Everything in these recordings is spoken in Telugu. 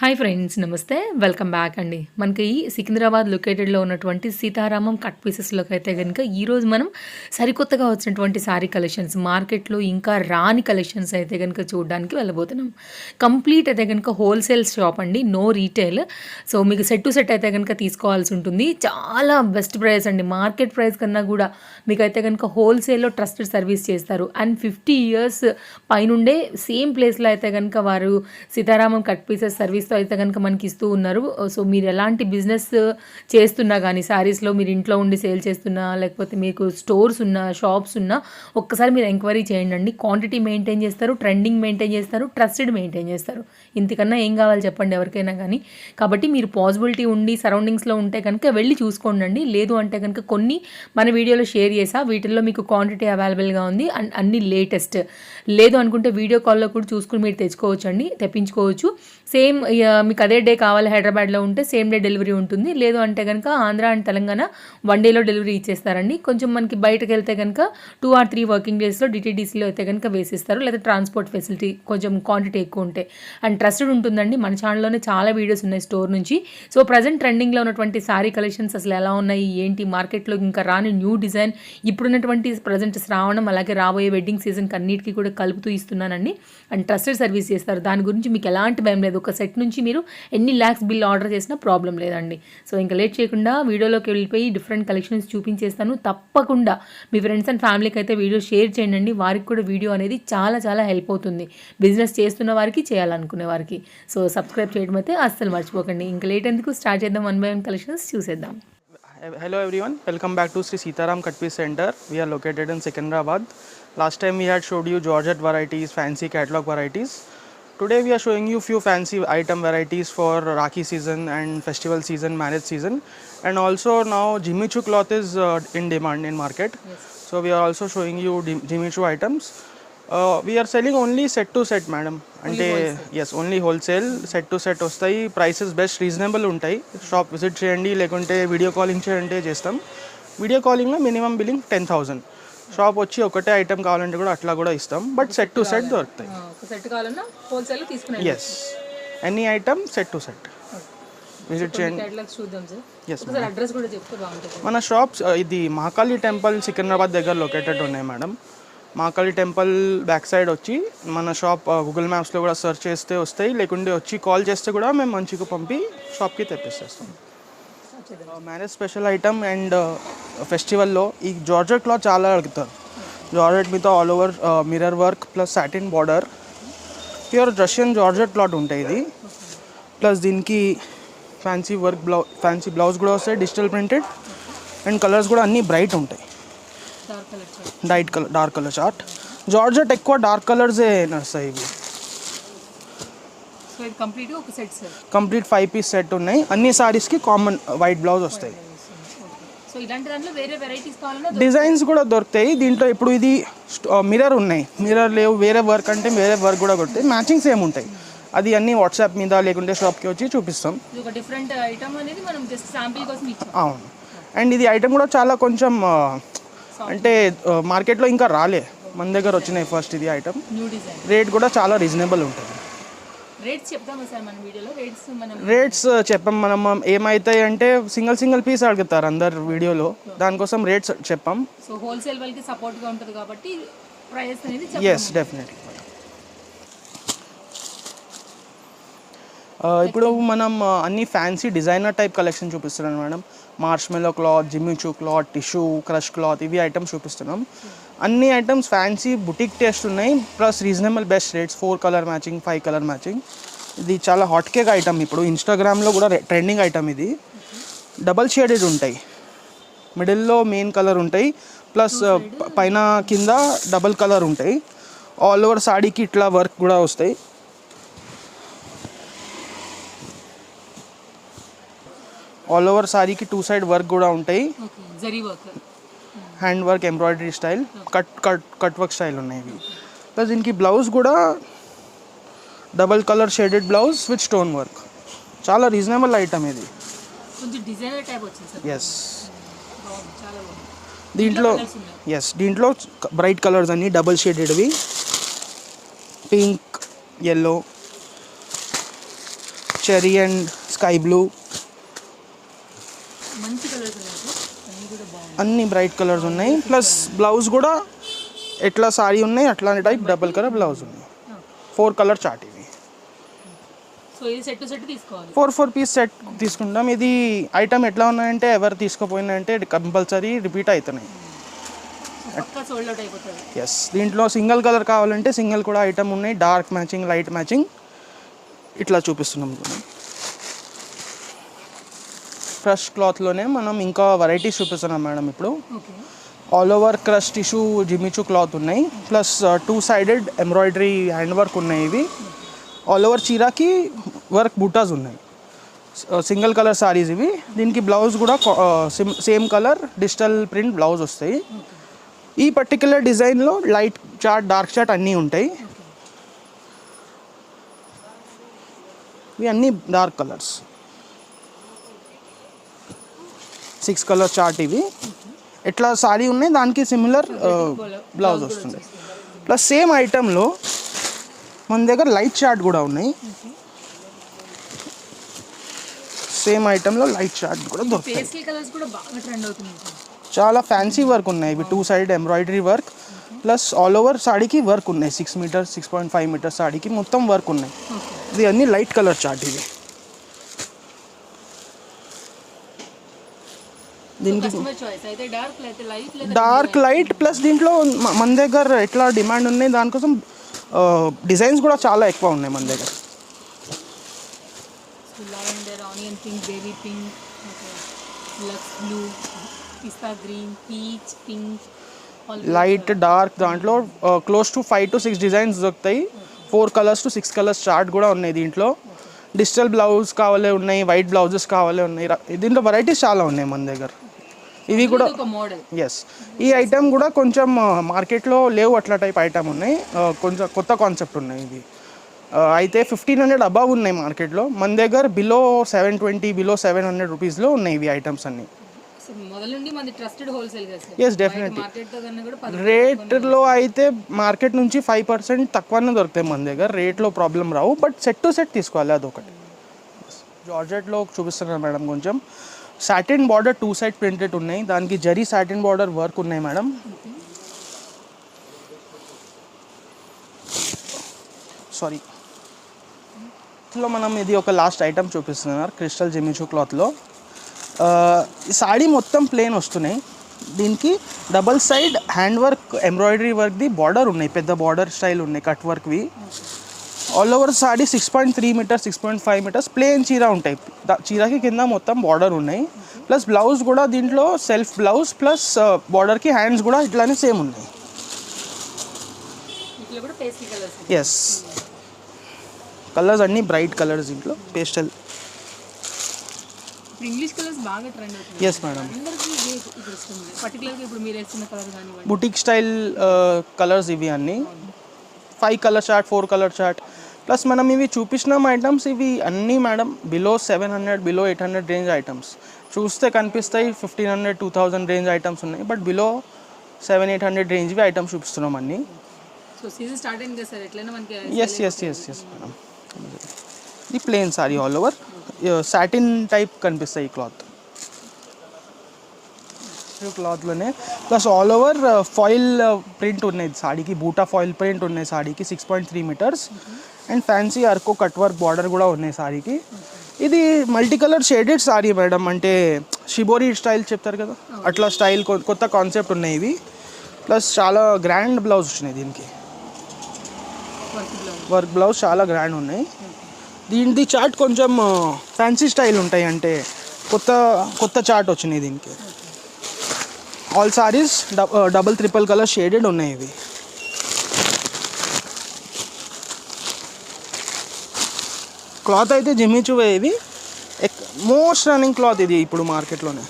హాయ్ ఫ్రెండ్స్ నమస్తే. వెల్కమ్ బ్యాక్ అండి. మనకి ఈ సికింద్రాబాద్ లొకేటెడ్లో ఉన్నటువంటి సీతారామం కట్ పీసెస్లోకి అయితే కనుక ఈరోజు మనం సరికొత్తగా వచ్చినటువంటి శారీ కలెక్షన్స్ మార్కెట్లో ఇంకా రాని కలెక్షన్స్ అయితే కనుక చూడడానికి వెళ్ళబోతున్నాం. కంప్లీట్ అయితే కనుక హోల్సేల్ షాప్ అండి నో రీటైల్ సో మీకు సెట్ టు సెట్ అయితే కనుక తీసుకోవాల్సి ఉంటుంది. చాలా బెస్ట్ ప్రైస్ అండి. మార్కెట్ ప్రైస్ కన్నా కూడా మీకు అయితే కనుక హోల్సేల్లో ట్రస్టెడ్ సర్వీస్ చేస్తారు. అండ్ ఫిఫ్టీ ఇయర్స్ పైనుండే సేమ్ ప్లేస్లో అయితే కనుక వారు సీతారామం కట్ పీసెస్ సర్వీస్ సర్వీస్తో అయితే కనుక మనకి ఇస్తూ ఉన్నారు సో మీరు ఎలాంటి బిజినెస్ చేస్తున్నా కానీ శారీస్లో మీరు ఇంట్లో ఉండి సేల్ చేస్తున్నా లేకపోతే మీకు స్టోర్స్ ఉన్నా షాప్స్ ఉన్నా ఒక్కసారి మీరు ఎంక్వైరీ చేయండి అండి. క్వాంటిటీ మెయింటైన్ చేస్తారు ట్రెండింగ్ మెయింటైన్ చేస్తారు ట్రస్టెడ్ మెయింటైన్ చేస్తారు. ఇంతకన్నా ఏం కావాలి చెప్పండి ఎవరికైనా కానీ కాబట్టి మీరు పాసిబిలిటీ ఉండి సరౌండింగ్స్లో ఉంటే కనుక వెళ్ళి చూసుకోండి అండి. లేదు అంటే కనుక కొన్ని మన వీడియోలో షేర్ చేసా వీటిల్లో మీకు క్వాంటిటీ అవైలబుల్గా ఉంది. అండ్ అన్ని లేటెస్ట్. లేదు అనుకుంటే వీడియో కాల్లో కూడా చూసుకుని మీరు తెచ్చుకోవచ్చు అండి తెప్పించుకోవచ్చు. సేమ్ మీకు అదే డే కావాలి హైదరాబాద్లో ఉంటే సేమ్ డే డెలివరీ ఉంటుంది. లేదు అంటే కనుక ఆంధ్ర అండ్ తెలంగాణ వన్ డేలో డెలివరీ ఇచ్చేస్తారండి. కొంచెం మనకి బయటకు వెళ్తే కనుక టూ ఆర్ త్రీ వర్కింగ్ డేస్లో డిటీడీసీలో అయితే కనుక వేసిస్తారు. లేదా ట్రాన్స్పోర్ట్ ఫెసిలిటీ కొంచెం క్వాంటిటీ ఎక్కువ ఉంటే. అండ్ ట్రస్టెడ్ ఉంటుందండి. మన ఛానల్లోనే చాలా వీడియోస్ ఉన్నాయి స్టోర్ నుంచి. సో ప్రజెంట్ ట్రెండింగ్లో ఉన్నటువంటి శారీ కలెక్షన్స్ అసలు ఎలా ఉన్నాయి? ఏంటి? మార్కెట్లో ఇంకా రాని న్యూ డిజైన్ ఇప్పుడున్నటువంటి ప్రజెంట్ శ్రావణం అలాగే రాబోయే వెడ్డింగ్ సీజన్కి అన్నిటికీ కూడా కలుపుతూ ఇస్తున్నానండి. అండ్ ట్రస్టెడ్ సర్వీస్ చేస్తారు. దాని గురించి మీకు ఎలాంటి భయం లేదు. ఒక సెట్ నుంచి మీరు ఎన్ని ల్యాక్స్ బిల్ ఆర్డర్ చేసినా ప్రాబ్లం లేదండి. సో ఇంకా లేట్ చేయకుండా వీడియోలోకి వెళ్ళిపోయి డిఫరెంట్ కలెక్షన్స్ చూపించేస్తాను. తప్పకుండా మీ ఫ్రెండ్స్ అండ్ ఫ్యామిలీకి అయితే వీడియో షేర్ చేయండి. వారికి కూడా వీడియో అనేది చాలా చాలా హెల్ప్ అవుతుంది. బిజినెస్ చేస్తున్న వారికి చేయాలనుకునే వారికి. సో సబ్స్క్రైబ్ చేయడం అయితే అస్సలు మర్చిపోకండి. ఇంకా లేట్ ఎందుకు? స్టార్ట్ చేద్దాం వన్ బై వన్ కలెక్షన్స్ చూసేద్దాం. Hello everyone, welcome back to Sri Sitaram Katpi Center. We are located in Secunderabad. Last time we had showed you Georgette varieties, fancy catalog varieties. Today we are showing you few fancy item varieties for Rakhi season and festival season marriage season and also నా Jimmy Choo cloth is in demand in market so we are also showing you Jimmy Choo items we are selling only set to set madam అంటే yes only wholesale set to set వస్తాయి ప్రైసెస్ బెస్ట్ రీజనబుల్ ఉంటాయి షాప్ విజిట్ చేయండి లేకుంటే వీడియో కాలింగ్ చేయండి చేస్తాం video కాలింగ్లో minimum billing ten thousand shop వచ్చి ఒకటే ఐటెం కావాలంటే కూడా అట్లా కూడా ఇస్తాం. బట్ సెట్ టు సెట్ దొరుకుతాయి. ఒక సెట్ కావాలన్నా హోల్సేల్ తీసుకునే yes any item set to set visit చేయండి. అడ్రస్ కూడా చెప్తే మన షాప్స్ ఇది మహాకాళి టెంపుల్ సికింద్రాబాద్ దగ్గర లొకేటెడ్ ఉన్నాయి madam Mahakali temple back side వచ్చి మన షాప్ గూగుల్ మ్యాప్స్లో కూడా సెర్చ్ చేస్తే వస్తాయి. లేకుంటే వచ్చి కాల్ చేస్తే కూడా మేము మంచిగా పంపి షాప్కి తెప్పిస్తాం. మ్యారేజ్ స్పెషల్ ఐటమ్ అండ్ ఫెస్టివల్లో ఈ జార్జెట్ క్లాత్ చాలా అడుగుతారు జార్జెట్ మీద all over mirror work plus satin border pure Russian georgette cloth ఉంటాయి ఇది. ప్లస్ దీనికి fancy work blouse fancy blouse కూడా వస్తాయి డిజిటల్ ప్రింటెడ్ అండ్ కలర్స్ కూడా అన్నీ బ్రైట్ ఉంటాయి. Diet colour dark colour chart georgette ఎక్కువ డార్క్ కలర్సే నడుస్తాయి ఇవి. కంప్లీట్ ఫైవ్ పీస్ సెట్ ఉన్నాయి. అన్ని సారీస్కి కామన్ వైట్ బ్లౌజ్ వస్తాయి. సో ఇలాంటి దాంట్లో వేరే వెరైటీస్ కావాలన్నా డిజైన్స్ కూడా దొరుకుతాయి. దీంట్లో ఇప్పుడు ఇది మిర్రర్ ఉన్నాయి. మిర్రర్ లేవు వేరే వర్క్ అంటే వేరే వర్క్ కూడా కొడతాయి. మ్యాచింగ్స్ ఏమి ఉంటాయి. అది అన్ని వాట్సాప్ మీద లేకుంటే షాప్కి వచ్చి చూపిస్తాం. ఇది ఒక డిఫరెంట్ ఐటమ్ అనేది మనం జస్ట్ శాంపిల్ కోసం ఇచ్చాం. అవును. అండ్ ఇది ఐటమ్ కూడా చాలా కొంచెం అంటే మార్కెట్లో ఇంకా రాలే. మన దగ్గర వచ్చినాయి ఫస్ట్ ఇది ఐటమ్ రేట్ కూడా చాలా రీజనబుల్ ఉంటుంది. రేట్స్ చెప్తామా సార్ మన వీడియోలో? రేట్స్ మనం రేట్స్ చెప్పాం. మనం ఏమవుతాయి అంటే సింగిల్ సింగిల్ పీస్ అడుగుతారు అందరు వీడియోలో. దానికోసం రేట్స్ చెప్పాం. సో హోల్సేల్ వాళ్ళకి సపోర్ట్గా ఉంటుంది కాబట్టి ప్రైస్ అనేది ఎస్ డెఫినెట్లీ ఇప్పుడు మనం uh, అన్ని ఫ్యాన్సీ డిజైనర్ టైప్ కలెక్షన్ చూపిస్తున్నాం madam. Marshmallow cloth Jimmy Choo cloth tissue crush cloth ఇవి ఐటమ్స్ చూపిస్తున్నాం. అన్ని ఐటమ్స్ ఫ్యాన్సీ బుటిక్ టేస్ట్ ఉన్నాయి plus reasonable best rates four colour matching five colour matching ఇది చాలా హాట్ కేక్ ఐటమ్ ఇప్పుడు. ఇన్స్టాగ్రామ్లో కూడా ట్రెండింగ్ ఐటమ్ ఇది. డబల్ షేడెడ్ ఉంటాయి. మిడిల్లో మెయిన్ కలర్ ఉంటాయి. ప్లస్ పైన కింద డబల్ కలర్ ఉంటాయి. ఆల్ ఓవర్ సాడీకి ఇట్లా వర్క్ కూడా వస్తాయి. ఆల్ ఓవర్ సారీకి టూ సైడ్ వర్క్ కూడా ఉంటాయి. Hand work embroidery style cut cut cut work style ఉన్నాయి ఇవి. ప్లస్ దీనికి బ్లౌజ్ కూడా double colour shaded blouse with stone work చాలా రీజనబుల్ ఐటమ్ ఇది. కొంచెం డిజైనర్ టైప్ వచ్చింది సార్. ఎస్ బాగుంది చాలా బాగుంది. దీంట్లో colours ఉన్నాయి. ఎస్ దీంట్లో బ్రైట్ కలర్స్ అన్ని double షేడెడ్వి pink yellow cherry and sky blue మంచి కలర్స్ ఉన్నాయి సార్ అన్నీ కూడా బాగున్నాయి అన్ని బ్రైట్ కలర్స్ ఉన్నాయి. ప్లస్ బ్లౌజ్ కూడా ఎట్లా సారీ ఉన్నాయి అట్లాంటి టైప్ డబుల్ కలర్ బ్లౌజ్ ఉన్నాయి. ఫోర్ కలర్ చార్ట్ ఇవి. ఫోర్ ఫోర్ పీస్ సెట్ తీసుకుంటాం. ఇది ఐటమ్ ఎట్లా ఉన్నాయంటే ఎవరు తీసుకోపోయినంటే కంపల్సరీ రిపీట్ అవుతున్నాయి ఎస్ దీంట్లో సింగిల్ కలర్ కావాలంటే సింగిల్ కూడా ఐటమ్ ఉన్నాయి. డార్క్ మ్యాచింగ్ లైట్ మ్యాచింగ్ ఇట్లా చూపిస్తున్నాం. ఫ్రెష్ క్లాత్లోనే మనం ఇంకా వెరైటీస్ చూపిస్తున్నాం మేడం ఇప్పుడు. All over crush tissue Jimmy Choo cloth ఉన్నాయి. Plus two sided embroidery hand work ఉన్నాయి ఇవి. ఆల్ ఓవర్ చీరాకి వర్క్ బుటాస్ ఉన్నాయి. సింగిల్ కలర్ సారీస్ ఇవి. దీనికి బ్లౌజ్ కూడా same colour digital print blouse వస్తాయి. ఈ పర్టిక్యులర్ డిజైన్లో లైట్ చార్ట్ డార్క్ చార్ట్ అన్నీ ఉంటాయి. ఇవి అన్నీ dark colours six colour chart ఇవి. ఎట్లా సారీ ఉన్నాయి దానికి సిమిలర్ బ్లౌజ్ వస్తుంది. ప్లస్ సేమ్ ఐటెంలో మన దగ్గర లైట్ చార్ట్ కూడా ఉన్నాయి. సేమ్ ఐటెంలో లైట్ చార్ట్ కూడా దొరుకుతాయి. పేస్టల్ కలర్స్ కూడా బాగా ట్రెండ్ అవుతుంది సార్ చాలా ఫ్యాన్సీ వర్క్ ఉన్నాయి ఇవి. Two side embroidery work plus all over సాడీకి work ఉన్నాయి. Six metres six point five metres సాడీకి మొత్తం వర్క్ ఉన్నాయి. ఓకే ఇది అన్ని లైట్ కలర్ చార్ట్ ఇవి. దీనికి డార్క్ లైట్ లేదా డార్క్ లైట్ ప్లస్ దీంట్లో మన దగ్గర ఎట్లా డిమాండ్ ఉన్నాయి దానికోసం డిజైన్స్ కూడా చాలా ఎక్కువ ఉన్నాయి మన దగ్గర. Onion pink baby pink lux blue pista green peach pink light dark దాంట్లో close to five to six designs దొరుకుతాయి. Four colours to six colours chart కూడా ఉన్నాయి దీంట్లో. డిజిటల్ బ్లౌజ్ కావాలే ఉన్నాయి వైట్ బ్లౌజెస్ కావాలే ఉన్నాయి. దీంట్లో వెరైటీస్ చాలా ఉన్నాయి మన దగ్గర. ఇవి కూడా ఎస్ ఈ ఐటమ్ కూడా కొంచెం మార్కెట్లో లేవు అట్లా టైప్ ఐటమ్ ఉన్నాయి. కొంచెం కొత్త కాన్సెప్ట్ ఉన్నాయి ఇది. అయితే ఫిఫ్టీన్ హండ్రెడ్ అబవ్ ఉన్నాయి మార్కెట్లో. మన దగ్గర below seven twenty below seven hundred రూపీస్లో ఉన్నాయి ఇవి ఐటమ్స్ అన్ని. ఎస్ డెఫినెట్లీ రేట్లో అయితే మార్కెట్ నుంచి ఫైవ్ పర్సెంట్ తక్కువనే దొరుకుతాయి మన దగ్గర. రేట్లో ప్రాబ్లం రావు. బట్ సెట్ టు సెట్ తీసుకోవాలి అదొకటి. జార్జెట్లో చూపిస్తున్నాను మేడం కొంచెం. Satin border two side printed ఉన్నాయి. దానికి జరీ సాటిన్ బార్డర్ వర్క్ ఉన్నాయి మేడం. సారీ ఇందులో మనం ఇది ఒక లాస్ట్ ఐటమ్ చూపిస్తున్నారు క్రిస్టల్ జెమిచూ క్లాత్లో ఈ సాడీ మొత్తం ప్లేన్ వస్తున్నాయి. దీనికి double side hand work embroidery వర్క్ది border ఉన్నాయి. పెద్ద బార్డర్ స్టైల్ ఉన్నాయి cut వర్క్వి all over sari six point three metres six point five metres plain చీర ఉంటాయి. చీరకి కింద మొత్తం బార్డర్ ఉన్నాయి. ప్లస్ బ్లౌజ్ కూడా దీంట్లో సెల్ఫ్ బ్లౌజ్ ప్లస్ బార్డర్కి హ్యాండ్స్ కూడా ఇట్లానే సేమ్ ఉన్నాయి. ఎస్ కలర్స్ అన్నీ బ్రైట్ కలర్స్ దీంట్లో. పేస్టల్ ఇప్పుడు ఇంగ్లీష్ కలర్స్ బాగా ట్రెండ్ అవుతుంది ఎస్ మేడం పర్టికులర్గా ఇప్పుడు మీరు కలర్ బుటిక్ స్టైల్ కలర్స్ ఇవి అన్నీ. Five colour chart four colour chart plus మనం ఇవి చూపించిన ఐటమ్స్ ఇవి అన్నీ madam below seven hundred below eight hundred range items చూస్తే కనిపిస్తాయి fifteen hundred two thousand range items ఉన్నాయి but below seven eight hundred రేంజ్వి items చూపిస్తున్నాం అన్నీ సో సీజన్ స్టార్ట్ అయింది కదా సార్ ఎట్లయినా మనకి yes yes yes yes madam ఇది plain sari all over satin type కనిపిస్తాయి ఈ cloth క్లాత్లోనే plus all over foil print ఉన్నాయి సాడీకి బూటా ఫాయిల్ ప్రింట్ ఉన్నాయి సాడీకి six point three metres and fancy అర్కో cut work border కూడా ఉన్నాయి సారీకి. ఇది multi colour shaded sari madam. అంటే షిబోరి స్టైల్ చెప్తారు కదా? అట్లా స్టైల్ కొత్త కాన్సెప్ట్ ఉన్నాయి ఇవి. ప్లస్ చాలా గ్రాండ్ బ్లౌజ్ వచ్చినాయి దీనికి. వర్క్ బ్లౌజ్ చాలా గ్రాండ్ ఉన్నాయి. దీనిది చార్ట్ కొంచెం ఫ్యాన్సీ స్టైల్ ఉంటాయి. అంటే కొత్త కొత్త చార్ట్ వచ్చినాయి దీనికి. All saris double triple colour shaded ఉన్నాయి ఇవి. క్లాత్ అయితే జిమ్మిచువే ఇవి మోస్ట్ రన్నింగ్ క్లాత్ ఇది ఇప్పుడు మార్కెట్లోనే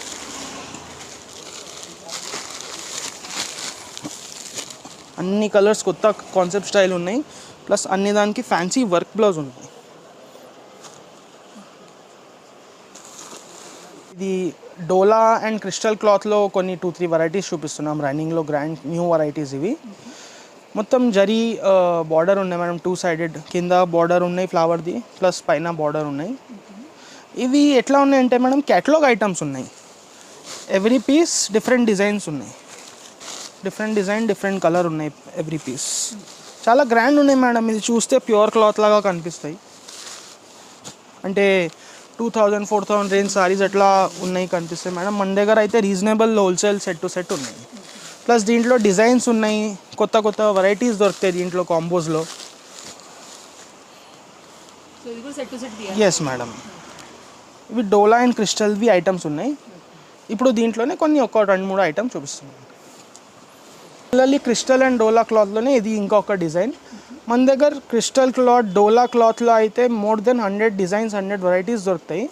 అన్ని కలర్స్ కొత్త కాన్సెప్ట్ స్టైల్ ఉన్నాయి. ప్లస్ అన్ని దానికి ఫ్యాన్సీ వర్క్ బ్లౌజ్ ఉన్నాయి ఇది డోలా అండ్ క్రిస్టల్ క్లాత్లో కొన్ని టూ త్రీ వెరైటీస్ చూపిస్తున్నాం. రన్నింగ్లో గ్రాండ్ న్యూ వెరైటీస్ ఇవి. మొత్తం జరీ బార్డర్ ఉన్నాయి మేడం టూ సైడెడ్ కింద బార్డర్ ఉన్నాయి ఫ్లవర్ది ప్లస్ పైన బార్డర్ ఉన్నాయి. ఇవి ఎట్లా ఉన్నాయంటే మేడం క్యాటలాగ్ ఐటమ్స్ ఉన్నాయి. ఎవ్రీ పీస్ డిఫరెంట్ డిజైన్స్ ఉన్నాయి. డిఫరెంట్ డిజైన్ డిఫరెంట్ కలర్ ఉన్నాయి ఎవ్రీ పీస్ చాలా గ్రాండ్ ఉన్నాయి మేడం ఇది చూస్తే ప్యూర్ క్లాత్ లాగా కనిపిస్తాయి. అంటే two thousand four thousand range saris ఎట్లా ఉన్నాయి కనిపిస్తాయి మేడం. మన దగ్గర అయితే reasonable wholesale set to set ఉన్నాయి. ప్లస్ దీంట్లో డిజైన్స్ ఉన్నాయి. కొత్త కొత్త వెరైటీస్ దొరుకుతాయి దీంట్లో కాంబోస్లో ఎస్ మేడం ఇవి డోలా అండ్ క్రిస్టల్వి ఐటమ్స్ ఉన్నాయి. ఇప్పుడు దీంట్లోనే కొన్ని ఒక రెండు మూడు ఐటమ్స్ చూపిస్తున్నాను పిల్లలు క్రిస్టల్ అండ్ డోలా క్లాత్లోనే ఇది ఇంకొక డిజైన్. మన దగ్గర క్రిస్టల్ క్లాత్ డోలా క్లాత్లో అయితే more than hundred designs hundred varieties దొరుకుతాయి.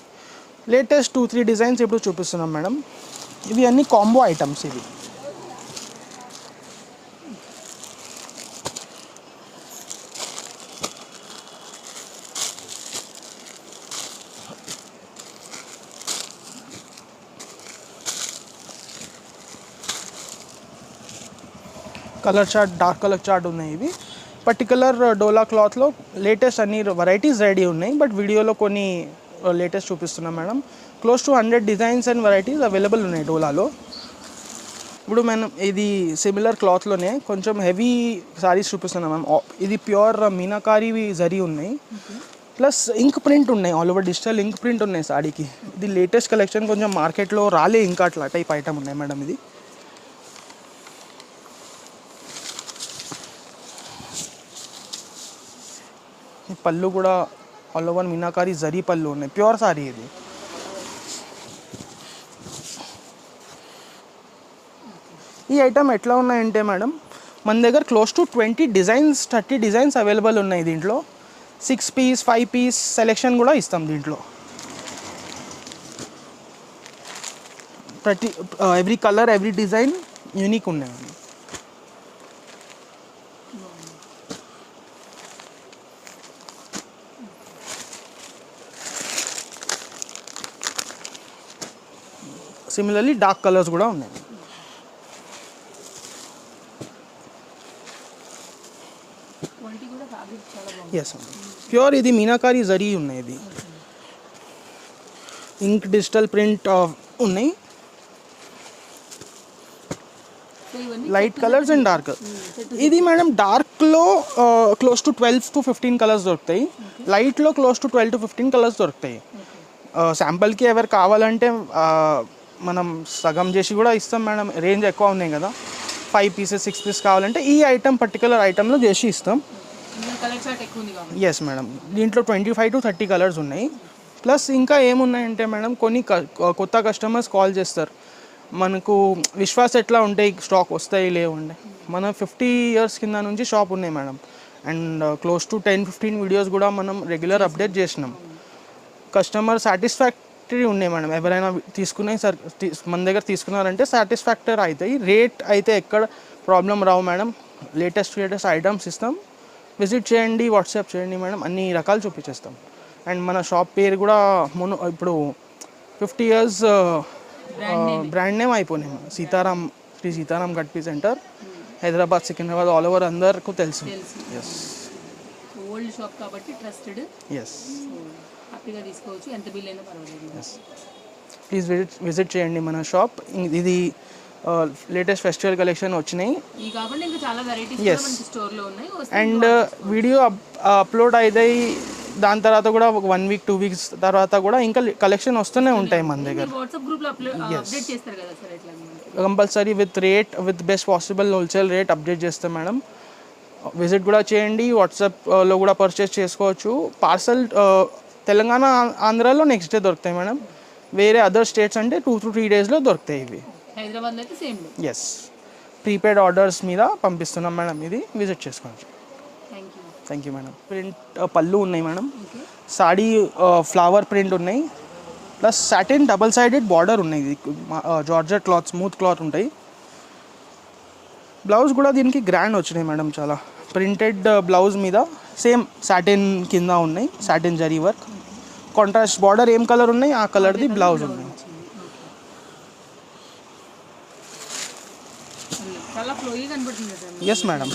లేటెస్ట్ టూ త్రీ డిజైన్స్ ఇప్పుడు చూపిస్తున్నాం మేడం ఇవి అన్ని కాంబో ఐటమ్స్ ఇవి. Colour chart dark colour chart ఉన్నాయి ఇవి. పర్టికులర్ డోలా క్లాత్లో లేటెస్ట్ అన్ని వెరైటీస్ రెడీ ఉన్నాయి. బట్ వీడియోలో కొన్ని uh, లేటెస్ట్ చూపిస్తున్నాం madam. Close to hundred designs and varieties available ఉన్నాయి డోలాలో ఇప్పుడు మనం ఇది సిమిలర్ క్లాత్లోనే కొంచెం హెవీ శారీస్ చూపిస్తున్నాం మ్యామ్ ఇది ప్యూర్ uh, మీనాకారి జరీ ఉన్నాయి. ప్లస్ ఇంక్ ప్రింట్ ఉన్నాయి. All over digital ink print ఉన్నాయి సాడీకి ఇది లేటెస్ట్ కలెక్షన్ కొంచెం మార్కెట్లో రాలే ఇంకా అట్లా టైప్ ఐటమ్ ఉన్నాయి మేడం ఇది. పళ్ళు కూడా ఆల్ ఓవర్ మీనాకారి జరీ పళ్ళు ఉన్నాయి ప్యూర్ సారీ ఇది ఈ ఐటమ్ ఎట్లా ఉన్నాయంటే మేడం మన దగ్గర close to twenty designs thirty designs available ఉన్నాయి దీంట్లో six piece five piece selection కూడా ఇస్తాం దీంట్లో ప్రతి every colour every design unique ఉన్నాయి సిమిలర్లీ డార్క్ కలర్స్ కూడా ఉన్నాయి. క్వాలిటీ కూడా ఫ్యాబ్రిక్ చాలా బాగుంది. ఎస్ ప్యూర్ ఇది మీనాకారి జరీ ఉన్నాయి ఇది. ఇంక్ డిజిటల్ ప్రింట్ ఉన్నాయి. సో ఇవన్నీ లైట్ కలర్స్ అండ్ డార్క్ ఇది madam డార్క్లో close to twelve to fifteen colours దొరుకుతాయి. లైట్లో close to twelve to fifteen colours దొరుకుతాయి. శాంపుల్కి ఎవరు కావాలంటే ఆ, మనం సగం చేసి కూడా ఇస్తాం మేడం. రేంజ్ ఎక్కువ ఉన్నాయి కదా. ఫైవ్ పీసెస్ సిక్స్ పీస్ కావాలంటే ఈ ఐటమ్ పర్టికులర్ ఐటెంలో చేసి ఇస్తాం. ఎస్ మేడం దీంట్లో twenty five to thirty colours ఉన్నాయి. ప్లస్ ఇంకా ఏమున్నాయంటే మేడం కొన్ని కొత్త కస్టమర్స్ కాల్ చేస్తారు. మనకు విశ్వాస్ ఎట్లా ఉంటాయి? స్టాక్ వస్తాయి లేవండి మన ఫిఫ్టీ ఇయర్స్ కింద నుంచి షాప్ ఉన్నాయి madam and close to ten fifteen videos కూడా మనం రెగ్యులర్ అప్డేట్ చేసినాం. కస్టమర్ సాటిస్ఫాక్టరీ ఉన్నాయి మేడం. ఎవరైనా తీసుకునే సార్ మన దగ్గర తీసుకున్నారంటే సాటిస్ఫాక్టరీ అవుతాయి రేట్ అయితే ఎక్కడ ప్రాబ్లం రావు మేడం. లేటెస్ట్ లేటెస్ట్ ఐటమ్స్ ఇస్తాం. విజిట్ చేయండి వాట్సాప్ చేయండి మేడం. అన్ని రకాలు చూపించేస్తాం. అండ్ మన షాప్ పేరు కూడా మొన్న ఇప్పుడు ఫిఫ్టీ ఇయర్స్ బ్రాండ్ నేమ్ అయిపోయినాయి మన Sitaram Shri Sitaram గడ్పి centre. Hyderabad Secunderabad all over అందరికీ తెలుసు. తెలుసు. ఎస్ ఓల్డ్ షాప్ కాబట్టి ట్రస్టెడ్ ఎస్ హ్యాపీగా తీసుకోవచ్చు. ఎంత బిల్ అయినా పర్వాలేదు. ప్లీజ్ విజిట్ విజిట్ చేయండి మన షాప్ ఇది లేటెస్ట్ ఫెస్టివల్ కలెక్షన్ వచ్చినాయి. వస్తే అండ్ వీడియో అప్లోడ్ అవుతాయి దాని తర్వాత కూడా ఒక వన్ వీక్ టూ వీక్స్ తర్వాత కూడా ఇంకా కలెక్షన్ వస్తూనే ఉంటాయి మన దగ్గర. Compulsory with rate with best possible wholesale rate update చేస్తాం మేడం. విజిట్ కూడా చేయండి వాట్సాప్లో కూడా పర్చేస్ చేసుకోవచ్చు. పార్సల్ తెలంగాణ ఆంధ్రాలో నెక్స్ట్ డే దొరుకుతాయి మేడం. వేరే అదర్ స్టేట్స్ అంటే టూ టు త్రీ డేస్లో దొరుకుతాయి ఇవి. హైదరాబాద్ అయితే సేమ్ ఎస్ ప్రీపెయిడ్ ఆర్డర్స్ మీద పంపిస్తున్నాం మేడం ఇది. విజిట్ చేసుకోవచ్చు థ్యాంక్ యూ మేడం ప్రింట్ పళ్ళు ఉన్నాయి మేడం. సాడీ ఫ్లవర్ ప్రింట్ ఉన్నాయి. Plus satin double sided border ఉన్నాయి ఇది. జార్జెట్ క్లాత్ స్మూత్ క్లాత్ ఉంటాయి. బ్లౌజ్ కూడా దీనికి గ్రాండ్ వచ్చినాయి మేడం చాలా. ప్రింటెడ్ బ్లౌజ్ మీద సేమ్ సాటిన్ కింద ఉన్నాయి. Satin zari work contrast border ఏం కలర్ ఉన్నాయి? ఆ కలర్ది బ్లౌజ్ ఉన్నాయి ఎస్ మేడం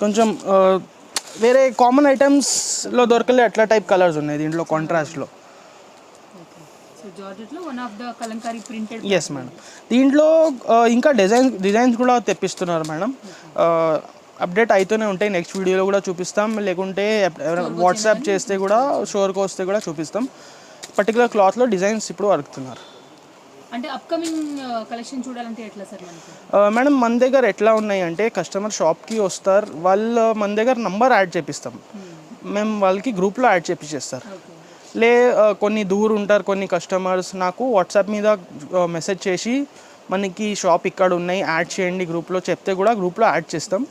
కొంచెం వేరే కామన్ ఐటమ్స్లో దొరకలే అట్లా టైప్ కలర్స్ ఉన్నాయి దీంట్లో కాంట్రాస్ట్లో ఎస్ మేడం దీంట్లో ఇంకా డిజైన్ డిజైన్స్ కూడా తెప్పిస్తున్నారు మేడం అప్డేట్ అవుతూనే ఉంటాయి. నెక్స్ట్ వీడియోలో కూడా చూపిస్తాం. లేకుంటే వాట్సాప్ చేస్తే కూడా షోర్కి వస్తే కూడా చూపిస్తాం. పర్టికులర్ క్లాత్లో డిజైన్స్ ఇప్పుడు అరుకుతున్నారు అంటే అప్కమింగ్ కలెక్షన్ చూడాలంటే ఎట్లా సార్ మనకి? ఆ, మేడం మన దగ్గర ఎట్లా ఉన్నాయి అంటే కస్టమర్ షాప్కి వస్తారు. వాళ్ళు మన దగ్గర నంబర్ యాడ్ చేపిస్తాం. మేము వాళ్ళకి గ్రూప్లో యాడ్ చేపించేస్తారు లే కొన్ని దూరు ఉంటారు కొన్ని కస్టమర్స్ నాకు వాట్సాప్ మీద మెసేజ్ చేసి మనకి షాప్ ఇక్కడ ఉన్నాయి యాడ్ చేయండి గ్రూప్లో. చెప్తే కూడా గ్రూప్లో యాడ్ చేస్తాం.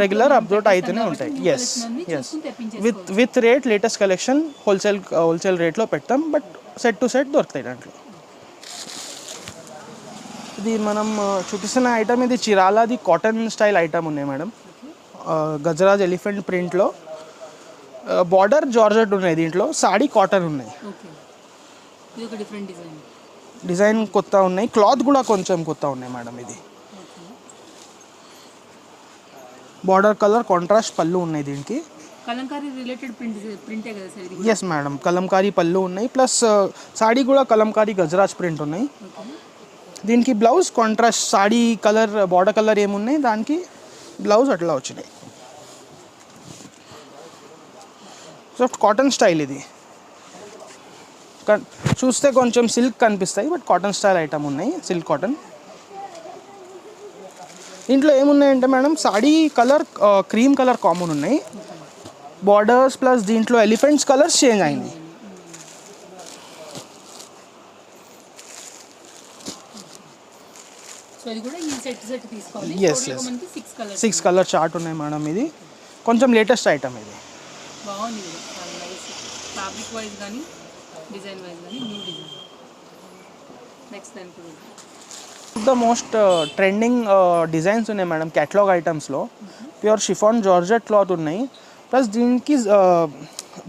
రెగ్యులర్ అప్డేట్ అవుతూనే ఉంటాయి. Yes yes with with rate latest collection wholesale wholesale రేట్లో పెడతాం బట్ సెట్ టు సెట్ దొరుకుతాయి దాంట్లో. ఇది మనం ఆ, చూపిస్తున్న ఐటమ్ ఇది చిరాలాది కాటన్ స్టైల్ ఐటమ్ ఉన్నాయి మేడం. ఆ, గజరాజ్ ఎలిఫెంట్ ప్రింట్లో బార్డర్ జార్జెట్ ఉన్నాయి దీంట్లో సాడీ కాటన్ ఉన్నాయి. డిజైన్ కొత్త ఉన్నాయి క్లాత్ కూడా కొంచెం కొత్త ఉన్నాయి మేడం ఇది ఓకే బార్డర్ కలర్ కాంట్రాస్ట్ పళ్ళు ఉన్నాయి దీనికి. కలంకారీ రిలేటెడ్ ప్రింట్ ప్రింటే కదా సార్ ఇది? ఎస్ మేడం కలంకారీ పళ్ళు ఉన్నాయి. ప్లస్ సాడీ కూడా కలంకారీ గజరాజ్ ప్రింట్ ఉన్నాయి. దీనికి blouse contrast sari colour border colour ఏమున్నాయి? దానికి బ్లౌజ్ అట్లా వచ్చినాయి. సాఫ్ట్ కాటన్ స్టైల్ ఇది. చూస్తే కొంచెం సిల్క్ కనిపిస్తాయి బట్ కాటన్ స్టైల్ ఐటమ్ ఉన్నాయి సిల్క్ కాటన్ దీంట్లో ఏమున్నాయంటే madam sari colour cream colour common ఉన్నాయి. బార్డర్స్ ప్లస్ దీంట్లో ఎలిఫెంట్స్ కలర్స్ చేంజ్ అయింది. సో ఇది కూడా ఈ సెట్ సెట్ తీసుకోవాలి. Yes, Total గా yes. మనకి సిక్స్ కలర్ చార్ట్ ఉన్నాయి మేడం ఇది. కొంచెం లేటెస్ట్ ఐటమ్ ఇది. బాగుంది ఇది. చాలా నైస్ ఫ్యాబ్రిక్ వైజ్ కానీ డిజైన్ వైజ్ కానీ న్యూ డిజైన్ నెక్స్ట్ దానికి ద మోస్ట్ ట్రెండింగ్ డిజైన్స్ ఉన్నాయి మేడం క్యాటలాగ్ ఐటమ్స్లో ప్యూర్ షిఫాన్ జార్జెట్ క్లాత్ ఉన్నాయి. ప్లస్ దీనికి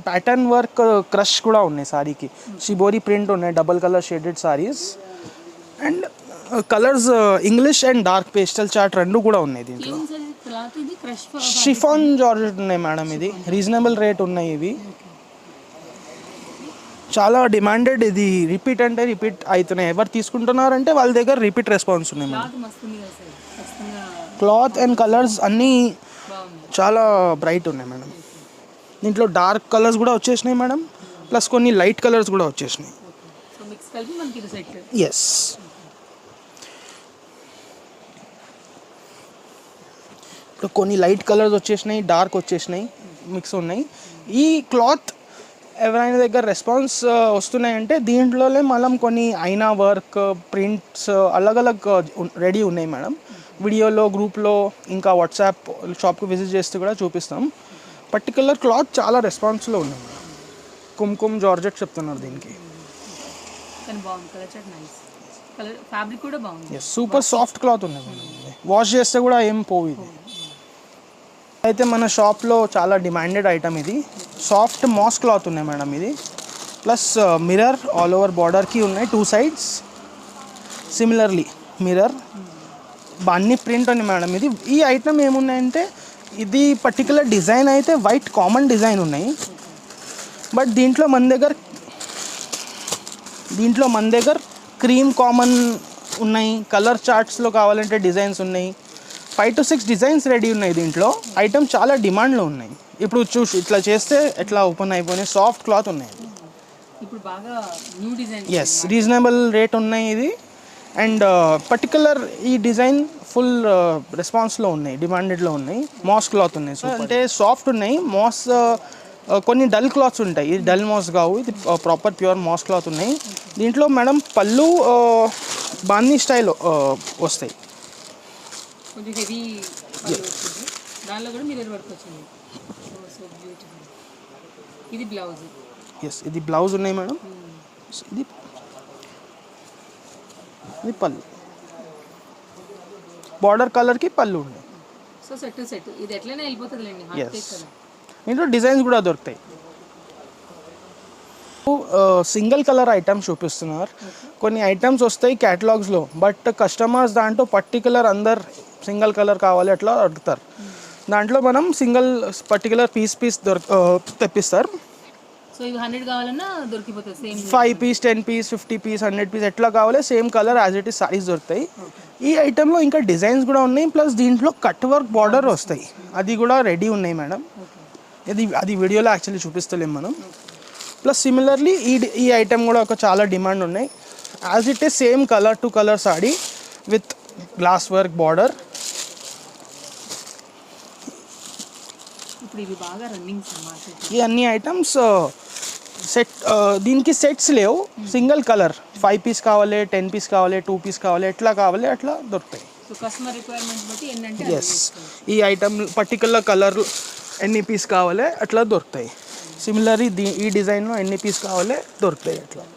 ప్యాటర్న్ వర్క్ క్రష్ కూడా ఉన్నాయి సారీకి. షిబోరి ప్రింట్ ఉన్నాయి double colour shaded saris and colours English and dark pastel chart రెండు కూడా ఉన్నాయి దీంట్లో. షిఫాన్ జార్జెట్ ఉన్నాయి మేడం ఇది. రీజనబుల్ రేట్ ఉన్నాయి ఇవి. చాలా డిమాండెడ్ ఇది రిపీట్ అంటే రిపీట్ అవుతున్నాయి ఎవరు తీసుకుంటున్నారంటే వాళ్ళ దగ్గర రిపీట్ రెస్పాన్స్ ఉన్నాయి మేడం. క్లాత్ అండ్ కలర్స్ అన్నీ చాలా బ్రైట్ ఉన్నాయి మేడం. దీంట్లో డార్క్ కలర్స్ కూడా వచ్చేసినాయి మేడం. ప్లస్ కొన్ని లైట్ కలర్స్ కూడా వచ్చేసినాయి. ఎస్ ఇప్పుడు కొన్ని లైట్ కలర్స్ వచ్చేసినాయి డార్క్ వచ్చేసినాయి మిక్స్ ఉన్నాయి. ఈ క్లాత్ ఎవరైనా దగ్గర రెస్పాన్స్ వస్తున్నాయంటే దీంట్లోనే మనం కొన్ని అయినా వర్క్ ప్రింట్స్ అలగ్ అలగ్ రెడీ ఉన్నాయి మేడం. వీడియోలో గ్రూప్లో ఇంకా వాట్సాప్ షాప్కి విజిట్ చేస్తే కూడా చూపిస్తాం. పర్టికులర్ క్లాత్ చాలా రెస్పాన్స్లో ఉన్నాయి మేడం. కుంకుమ్ జార్జెట్ చెప్తున్నారు దీనికి. సూపర్ సాఫ్ట్ క్లాత్ ఉంది మేడం. వాష్ చేస్తే కూడా ఏం పోవు ఇది. అయితే మన షాప్లో చాలా డిమాండెడ్ ఐటమ్ ఇది. సాఫ్ట్ మాస్ క్లాత్ ఉన్నాయి మేడం ఇది. ప్లస్ మిర్రర్ ఆల్ ఓవర్ బార్డర్కి ఉన్నాయి టూ సైడ్స్. Similarly mirror. అన్ని ప్రింట్ ఉంది మేడం ఇది. ఈ ఐటమ్ ఏమున్నాయంటే ఇది పర్టికులర్ డిజైన్ అయితే వైట్ కామన్ డిజైన్ ఉన్నాయి. బట్ దీంట్లో మన దగ్గర దీంట్లో మన దగ్గర క్రీమ్ కామన్ ఉన్నాయి. కలర్ చార్ట్స్లో కావాలంటే డిజైన్స్ ఉన్నాయి. Five to six designs ready ఉన్నాయి దీంట్లో. ఐటమ్ చాలా డిమాండ్లో ఉన్నాయి. ఇప్పుడు చూసి ఇట్లా చేస్తే ఎట్లా ఓపెన్ అయిపోయినాయి సాఫ్ట్ క్లాత్ ఉన్నాయి. ఇప్పుడు బాగా new design yes reasonable rate ఉన్నాయి ఇది. అండ్ పర్టికులర్ ఈ డిజైన్ ఫుల్ రెస్పాన్స్లో ఉన్నాయి డిమాండెడ్లో ఉన్నాయి. మాస్ క్లాత్ ఉన్నాయి సో అంటే సాఫ్ట్ ఉన్నాయి. మాస్ కొన్ని డల్ క్లాత్స్ ఉంటాయి. ఇది డల్ మాస్ కావు ఇది ప్రాపర్ ప్యూర్ మాస్ క్లాత్ ఉన్నాయి. దీంట్లో మేడం పళ్ళు బాందీ స్టైల్ వస్తాయి. కొంచెం హెవీ వచ్చింది. దానిలో కూడా మీరు వర్క్ వచ్చింది సో బ్యూటిఫుల్ ఇది బ్లౌజ్. ఎస్ ఇది బ్లౌజ్ ఉన్నాయి మేడం. ఇది ఇది పళ్ళు. బార్డర్ కలర్కి పళ్ళు ఉన్నాయి. సో సెట్ సెట్ ఇది ఎట్లయినా వెళ్ళిపోతుందిలేండి. దీంట్లో డిజైన్స్ కూడా దొరుకుతాయి. సింగిల్ కలర్ ఐటమ్స్ చూపిస్తున్నారు. కొన్ని ఐటమ్స్ వస్తాయి క్యాటలాగ్స్లో బట్ కస్టమర్స్ దాంట్లో పర్టికులర్ అందరు సింగిల్ కలర్ కావాలి అట్లా అడుగుతారు. దాంట్లో మనం సింగిల్ పర్టికులర్ పీస్ పీస్ దొర ఆ, తెప్పిస్తారు. Five piece ten piece fifty piece hundred piece ఎట్లా కావాలి same colour as it is saris దొరుకుతాయి. ఈ ఐటెంలో ఇంకా డిజైన్స్ కూడా ఉన్నాయి ప్లస్ దీంట్లో కట్ వర్క్ బార్డర్ వస్తాయి. అది కూడా రెడీ ఉన్నాయి మేడం. ఇది అది వీడియోలో యాక్చువల్లీ చూపిస్తలేం మనం. ప్లస్ సిమిలర్లీ ఈ ఈ ఐటెం కూడా ఒక చాలా డిమాండ్ ఉన్నాయి. As it is same colour to colour sari with glass work border ఇవి బాగా రన్నింగ్ మార్కెట్ ఈ అన్ని ఐటమ్స్ సెట్ దీనికి సెట్స్ లేవు. సింగిల్ కలర్ ఫైవ్ పీస్ కావాలి టెన్ పీస్ కావాలి టూ పీస్ కావాలి ఎట్లా కావాలి అట్లా దొరుకుతాయి. సో కస్టమర్ రిక్వైర్మెంట్స్ బట్టి ఏంటంటే ఎస్ ఈ ఐటమ్ పర్టికులర్ కలర్ ఎన్ని పీస్ కావాలి అట్లా దొరుకుతాయి. సిమిలర్లీ దీ ఈ డిజైన్లో ఎన్ని పీస్ కావాలి దొరుకుతాయి అట్లా. ఇవన్నీ single catalogues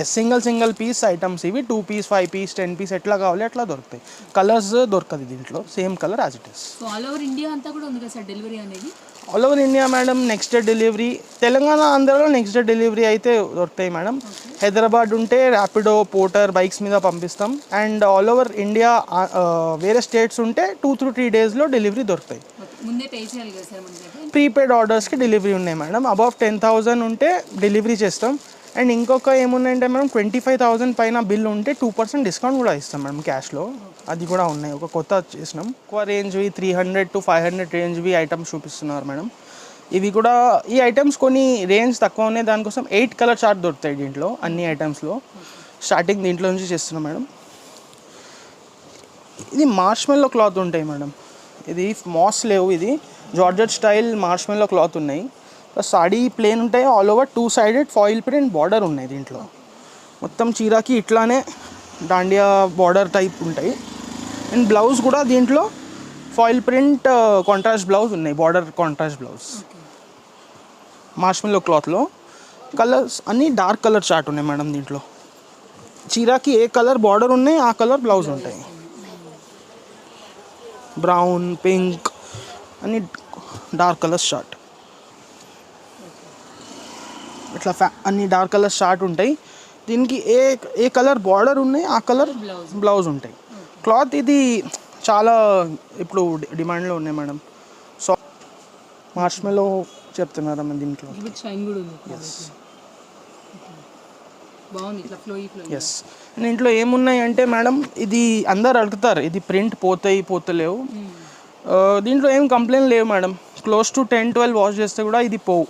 yes single single piece items ఇవి. Two piece five piece ten piece ఎట్లా కావాలి అట్లా దొరుకుతాయి. కలర్స్ దొరకదు దీంట్లో. Same colour as it is all over India అంతా కూడా ఉంది కదా సార్ డెలివరీ అనేది? All over India madam next day delivery Telangana ఆంధ్రాలో నెక్స్ట్ డే డెలివరీ అయితే దొరుకుతాయి మేడం హైదరాబాద్ ఉంటే ర్యాపిడో పోటర్ బైక్స్ మీద పంపిస్తాం. అండ్ ఆల్ ఓవర్ ఇండియా వేరే స్టేట్స్ ఉంటే టూ త్రూ త్రీ డేస్లో డెలివరీ దొరుకుతాయి. ప్రీపెయిడ్ ఆర్డర్స్కి డెలివరీ ఉన్నాయి మేడం అబౌవ్ టెన్ థౌజండ్ ఉంటే డెలివరీ చేస్తాం. అండ్ ఇంకొక ఏమున్నాయంటే మేడం ట్వంటీ ఫైవ్ థౌసండ్ పైన బిల్ ఉంటే టూ పర్సెంట్ డిస్కౌంట్ కూడా ఇస్తాం మేడం క్యాష్లో అది కూడా ఉన్నాయి. ఒక కొత్త చేసినాం. ఎక్కువ రేంజ్వి three hundred to five hundred రేంజ్వి items చూపిస్తున్నారు మేడం. ఇవి కూడా ఈ ఐటమ్స్ కొన్ని రేంజ్ తక్కువ ఉన్నాయి. దానికోసం ఎయిట్ కలర్ చార్ట్ దొరుకుతాయి దీంట్లో అన్ని ఐటమ్స్లో స్టార్టింగ్ దీంట్లో నుంచి చేస్తున్నాం మేడం. ఇది మార్ష్మెల్లో క్లాత్ ఉంటాయి మేడం. ఇది మాస్ లేవు ఇది. జార్జెట్ స్టైల్ మార్ష్మెల్లో క్లాత్ ఉన్నాయి. సాడీ ప్లేన్ ఉంటాయి all over two sided foil print border ఉన్నాయి దీంట్లో. మొత్తం చీరాకి ఇట్లానే దాండియా బార్డర్ టైప్ ఉంటాయి. అండ్ బ్లౌజ్ కూడా దీంట్లో ఫాయిల్ ప్రింట్ కాంట్రాస్ట్ బ్లౌజ్ ఉన్నాయి బార్డర్ కాంట్రాస్ట్ బ్లౌజ్ మార్ష్మెల్లో క్లాత్లో కలర్స్ అన్నీ డార్క్ కలర్ చార్ట్ ఉన్నాయి మేడం దీంట్లో. చీరాకి ఏ కలర్ బార్డర్ ఉన్నాయి ఆ కలర్ బ్లౌజ్ ఉంటాయి. బ్రౌన్ పింక్ అన్ని డార్క్ కలర్స్ షార్ట్ ఇట్లా ఫ్యా అన్ని డార్క్ కలర్స్ షార్ట్ ఉంటాయి. దీనికి ఏ ఏ కలర్ బార్డర్ ఉన్నాయి ఆ కలర్ బ్లౌజ్ ఉంటాయి. క్లాత్ ఇది చాలా ఇప్పుడు డిమాండ్లో ఉన్నాయి మేడం. సో మార్ష్మెలో దీంట్లో బాగుంది ఇట్లా ఫ్లోయి ఫ్లో ఎస్ దీంట్లో ఏమున్నాయి అంటే మేడం ఇది అందరు అడుగుతారు ఇది ప్రింట్ పోతాయి పోతలేవు. దీంట్లో ఏం కంప్లైంట్ లేవు madam. Close to ten twelve wash చేస్తే కూడా ఇది పోవు.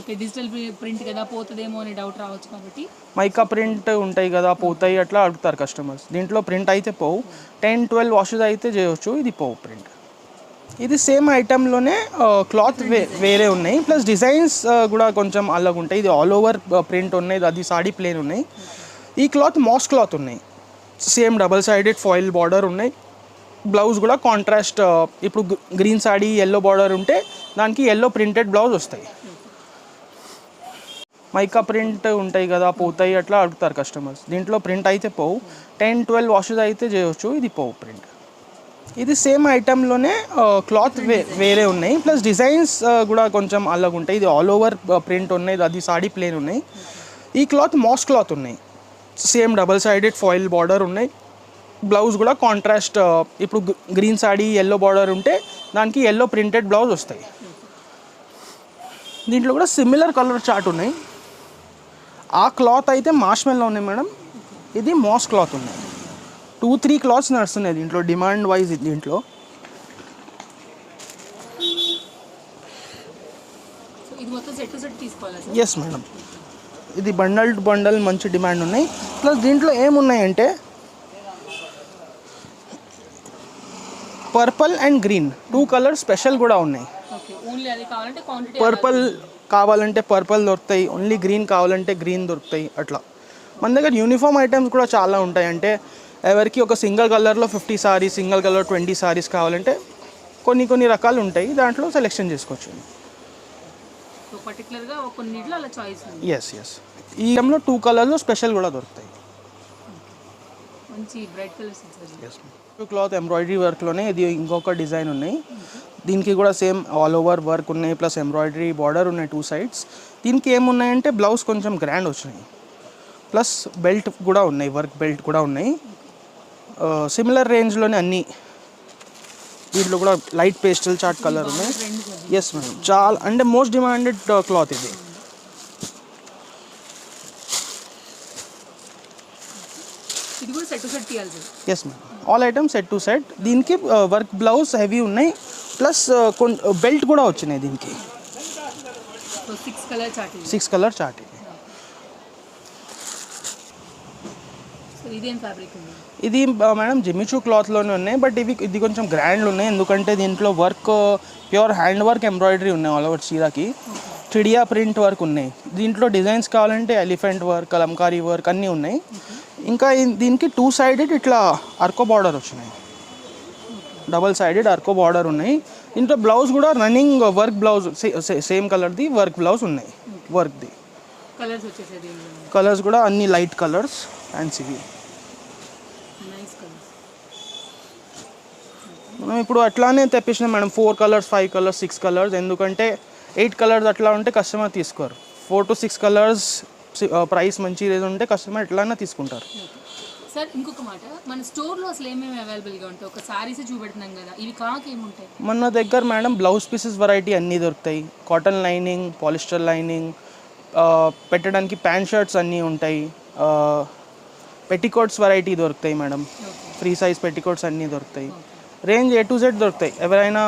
ఓకే డిజిటల్ ప్రింట్ కదా పోతుందేమో అనే డౌట్ రావచ్చు కాబట్టి. మైకా ప్రింట్ ఉంటాయి కదా పోతాయి అట్లా అడుగుతారు కస్టమర్స్ దీంట్లో ప్రింట్ అయితే పోవు. టెన్ ట్వెల్వ్ వాషెస్ అయితే చేయొచ్చు ఇది పోవు ప్రింట్ ఇది సేమ్ ఐటెంలోనే క్లాత్ వే వేరే ఉన్నాయి. ప్లస్ డిజైన్స్ కూడా కొంచెం అలాగ ఉంటాయి. ఇది ఆల్ ఓవర్ ప్రింట్ ఉన్నాయి అది సాడీ ప్లేన్ ఉన్నాయి. ఈ క్లాత్ మాస్ క్లాత్ ఉన్నాయి. Same double sided foil border ఉన్నాయి. బ్లౌజ్ కూడా కాంట్రాస్ట్ ఇప్పుడు గ్రీన్ సాడీ ఎల్లో బార్డర్ ఉంటే దానికి ఎల్లో ప్రింటెడ్ బ్లౌజ్ వస్తాయి. మైకా ప్రింట్ ఉంటాయి కదా పోతాయి అట్లా అడుగుతారు కస్టమర్స్ దీంట్లో ప్రింట్ అయితే పోవు. టెన్ ట్వెల్వ్ వాషెస్ అయితే చేయొచ్చు. ఇది పోవు ప్రింట్. ఇది సేమ్ ఐటెంలోనే క్లాత్ వే వేరే ఉన్నాయి. ప్లస్ డిజైన్స్ కూడా కొంచెం అలాగ ఉంటాయి ఇది ఆల్ ఓవర్ ప్రింట్ ఉన్నాయి. అది సాడీ ప్లేన్ ఉన్నాయి. ఈ క్లాత్ మాస్ క్లాత్ ఉన్నాయి. Same double sided foil border ఉన్నాయి. బ్లౌజ్ కూడా కాంట్రాస్ట్ ఇప్పుడు గ్రీన్ సాడీ ఎల్లో బార్డర్ ఉంటే దానికి ఎల్లో ప్రింటెడ్ బ్లౌజ్ వస్తాయి. దీంట్లో కూడా సిమిలర్ కలర్ చార్ట్ ఉన్నాయి. ఆ క్లాత్ అయితే మార్ష్మెల్లో ఉన్నాయి మేడం. ఇది మాస్ క్లాత్ ఉన్నాయి. టూ త్రీ క్లాత్స్ నడుస్తున్నాయి దీంట్లో డిమాండ్ వైజ్ దీంట్లో. ఎస్ మేడం ఇది బండల్ టు బండల్ మంచి డిమాండ్ ఉన్నాయి. ప్లస్ దీంట్లో ఏమున్నాయంటే purple and green two colour special కూడా ఉన్నాయి. పర్పల్ కావాలంటే పర్పల్ దొరుకుతాయి ఓన్లీ గ్రీన్ కావాలంటే గ్రీన్ దొరుకుతాయి అట్లా. మన దగ్గర యూనిఫామ్ ఐటమ్స్ కూడా చాలా ఉంటాయి. అంటే ఎవరికి ఒక సింగిల్ కలర్లో fifty saris single colour twenty saris కావాలంటే కొన్ని కొన్ని రకాలు ఉంటాయి. దాంట్లో సెలెక్షన్ చేసుకోవచ్చు. ఎస్ ఎస్ ఈ ఐటంలో టూ కలర్లో స్పెషల్ కూడా దొరుకుతాయి. మంచి బ్రైట్ కలర్స్ క్లాత్ ఎంబ్రాయిడరీ వర్క్లోనే ఇది ఇంకొక డిజైన్ ఉన్నాయి. దీనికి కూడా సేమ్ ఆల్ ఓవర్ వర్క్ ఉన్నాయి ప్లస్ ఎంబ్రాయిడరీ బార్డర్ ఉన్నాయి టూ సైడ్స్ దీనికి ఏమున్నాయంటే బ్లౌజ్ కొంచెం గ్రాండ్ వచ్చినాయి. ప్లస్ బెల్ట్ కూడా ఉన్నాయి వర్క్ బెల్ట్ కూడా ఉన్నాయి. సిమిలర్ రేంజ్లోనే అన్నీ దీంట్లో కూడా లైట్ పేస్టల్ చార్ట్ కలర్ ఉన్నాయి. ఎస్ మేడం చాలా అంటే మోస్ట్ డిమాండెడ్ క్లాత్ ఇది. ఇది కూడా సెట్ సెట్ తీయాల్సి yes ma'am all items set to set దీనికి వర్క్ బ్లౌజ్ హెవీ ఉన్నాయి. ప్లస్ బెల్ట్ కూడా వచ్చినాయి దీనికి. Six colour chart six colour chart ఇది. మేడం జిమిచూ క్లాత్లోనే ఉన్నాయి బట్ ఇవి ఇది కొంచెం గ్రాండ్ ఉన్నాయి ఎందుకంటే దీంట్లో work pure hand work embroidery ఉన్నాయి ఆల్ ఓవర్ చీరాకి త్రిడియా ప్రింట్ వర్క్ ఉన్నాయి. దీంట్లో డిజైన్స్ కావాలంటే ఎలిఫెంట్ వర్క్ కలంకారీ వర్క్ అన్నీ ఉన్నాయి. ఇంకా దీనికి టూ సైడెడ్ ఇట్లా అర్కో బార్డర్ వచ్చినాయి. డబల్ సైడెడ్ అర్కో బార్డర్ ఉన్నాయి. దీంట్లో బ్లౌజ్ కూడా రన్నింగ్ వర్క్ బ్లౌజ్ సేమ్ కలర్ది వర్క్ బ్లౌజ్ ఉన్నాయి. వర్క్ది. కలర్స్ వచ్చేసేది కలర్స్ కూడా అన్ని లైట్ కలర్స్ కలర్స్. మనం ఇప్పుడు అట్లానే తెప్పించినాం madam four colours five colours six colours. ఎందుకంటే ఎయిట్ కలర్స్ అట్లా ఉంటే కస్టమర్ తీసుకోరు. Four to six colours price మంచి లేదు ఉంటే కస్టమర్ ఎట్లయినా తీసుకుంటారు. సార్ ఇంకొక మాట. మన స్టోర్లో అసలు ఏమేమి అవైలబుల్గా ఉంటాయి? ఒక సారీస్ చూపెడుతున్నాం కదా ఇవి కాక ఏముంటాయి? మన దగ్గర మేడం బ్లౌజ్ పీసెస్ వెరైటీ అన్నీ దొరుకుతాయి. కాటన్ లైనింగ్ పాలిస్టర్ లైనింగ్ పెట్టడానికి ప్యాంట్ షర్ట్స్ అన్నీ ఉంటాయి. పెట్టికోట్స్ వెరైటీ దొరుకుతాయి మేడం. ఫ్రీ సైజ్ పెట్టికోట్స్ అన్నీ దొరుకుతాయి. రేంజ్ ఏ టు జెడ్ దొరుకుతాయి. ఎవరైనా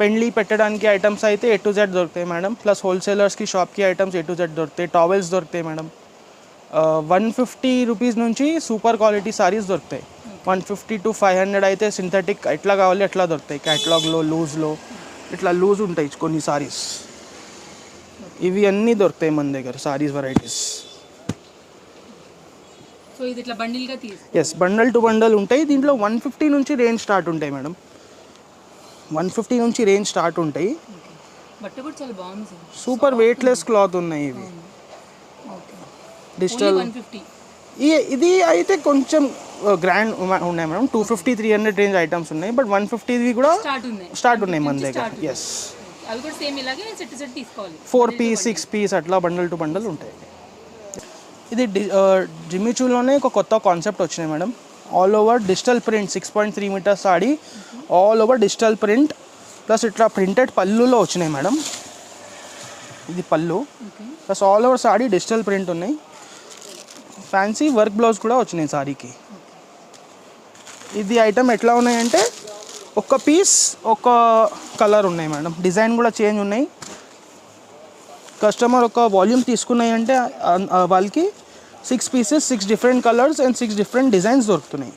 పెండ్లి పెట్టడానికి ఐటమ్స్ అయితే ఏ టు జెడ్ దొరుకుతాయి మేడం. ప్లస్ హోల్సేలర్స్కి షాప్కి ఐటమ్స్ ఏ టు జెడ్ దొరుకుతాయి. టావెల్స్ దొరుకుతాయి మేడం. వన్ ఫిఫ్టీ రూపీస్ నుంచి సూపర్ క్వాలిటీ సారీస్ దొరుకుతాయి. One fifty to five hundred అయితే సింథటిక్ ఎట్లా కావాలి అట్లా దొరుకుతాయి. క్యాటలాగ్లో లూజ్లో ఇట్లా లూజ్ ఉంటాయి కొన్ని సారీస్. ఇవి అన్నీ దొరుకుతాయి మన దగ్గర saris varieties yes bundle to bundle ఉంటాయి. దీంట్లో వన్ ఫిఫ్టీ నుంచి రేంజ్ స్టార్ట్ ఉంటాయి మేడం. వన్ ఫిఫ్టీ నుంచి రేంజ్ స్టార్ట్ ఉంటాయి. సూపర్ వెయిట్లెస్ క్లాత్ ఉన్నాయి ఇవి. డిజిటల్ ఫిఫ్టీ ఇది అయితే కొంచెం గ్రాండ్ ఉన్నాయి madam. Two fifty three hundred range items ఉన్నాయి. బట్ వన్ ఫిఫ్టీవి కూడా స్టార్ట్ ఉన్నాయి. మన దగ్గర. Yes four piece six piece అట్లా బండల్ టు బండల్ ఉంటాయి. ఇది జిమ్మిచూలోనే ఒక కొత్త కాన్సెప్ట్ వచ్చినాయి madam. All over digital print six point three metres ఆడి all over digital print plus ఇట్లా ప్రింటెడ్ పళ్ళులో వచ్చినాయి మేడం. ఇది పళ్ళు. Plus all over sari digital print ఉన్నాయి. ఫ్యాన్సీ వర్క్ బ్లౌజ్ కూడా వచ్చినాయి సారీకి. ఇది ఐటమ్ ఎట్లా ఉన్నాయంటే ఒక్క పీస్ ఒక కలర్ ఉన్నాయి మేడం. డిజైన్ కూడా చేంజ్ ఉన్నాయి. కస్టమర్ ఒక వాల్యూమ్ తీసుకున్నాయి అంటే వాళ్ళకి six pieces six different colours and six different designs దొరుకుతున్నాయి.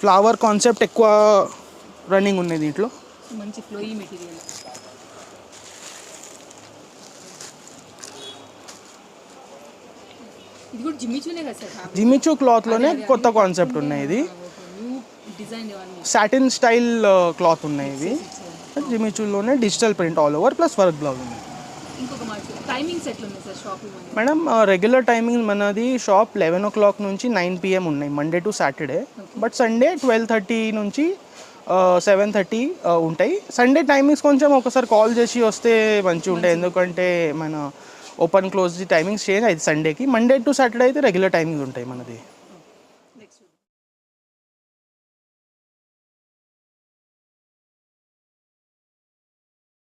ఫ్లవర్ కాన్సెప్ట్ ఎక్కువ రన్నింగ్ ఉన్నాయి దీంట్లో. మంచి ఫ్లోయీ మెటీరియల్ ఇది కూడా జిమ్మిచూనే కదా సార్ ఫ్యాబ్రిక్ జిమిచూ క్లాత్లోనే కొత్త కాన్సెప్ట్ ఉన్నాయి ఇది. సాటిన్ స్టైల్ క్లాత్ ఉన్నాయి ఇవి. జిమిచూలోనే digital print all over plus work blouse ఉంది మేడం రెగ్యులర్ టైమింగ్ మనది షాప్ లెవెన్ ఓ క్లాక్ నుంచి నైన్ పిఎం ఉన్నాయి Monday to Saturday but Sunday twelve thirty నుంచి సెవెన్ థర్టీ ఉంటాయి. సండే టైమింగ్స్ కొంచెం ఒకసారి కాల్ చేసి వస్తే మంచిగా ఉంటాయి ఎందుకంటే మన ఓపెన్ క్లోజ్ టైమింగ్స్ చేంజ్ అయితే సండేకి మండే టు సాటర్డే అయితే రెగ్యులర్ టైమింగ్స్ ఉంటాయి మనది.